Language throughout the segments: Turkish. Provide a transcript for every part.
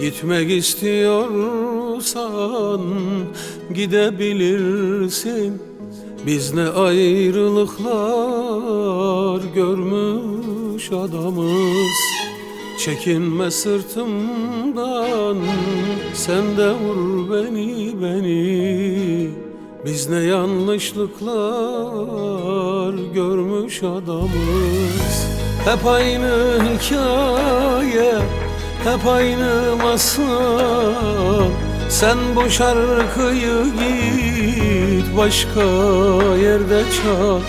Gitmek istiyorsan gidebilirsin. Biz ne ayrılıklar görmüş adamız. Çekinme sırtımdan sen de vur beni beni. Biz ne yanlışlıklar görmüş adamız. Hep aynı hikaye hep aynı masal. Sen bu şarkıyı git başka yerde çal.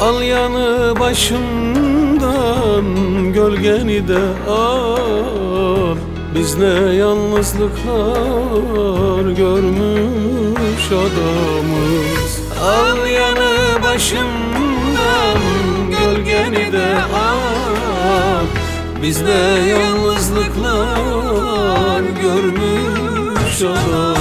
Al yanı başımdan gölgeni de al. Biz ne yalnızlıklar görmüş adamız. Al yanı başımdan Biz ne yalnızlıklar görmüş adamız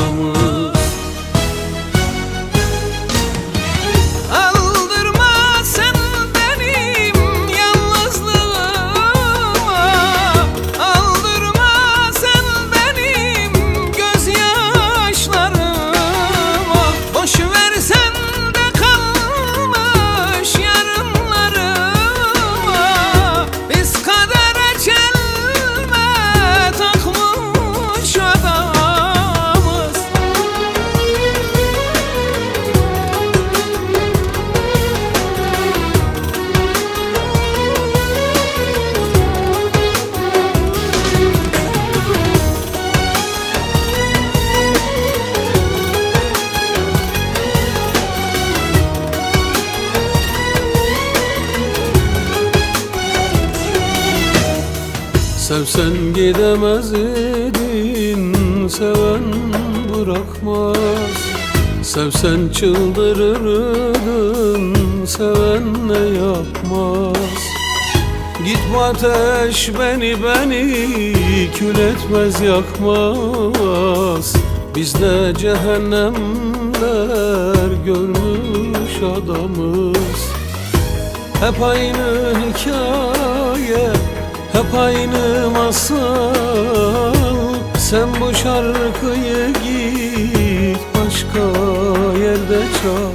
Sevsen gidemez idin Seven bırakmaz. Sevsen çıldırırdın Seven ne yapmaz? Gitme ateş beni beni Kül etmez yakmaz. Biz de cehennemler görmüş adamız. Hep aynı hikaye Hep aynı masal. Sen bu şarkıyı git Başka yerde çal.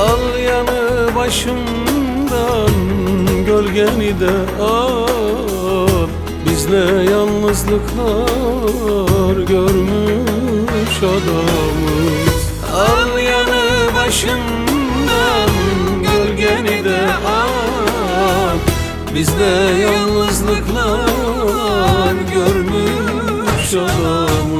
Al yanı başımdan Gölgeni de al Biz ne yalnızlıklar Görmüş adamız. Al yanı başımdan Gölgeni de al Bizde yalnızlıklar görmüş adamı.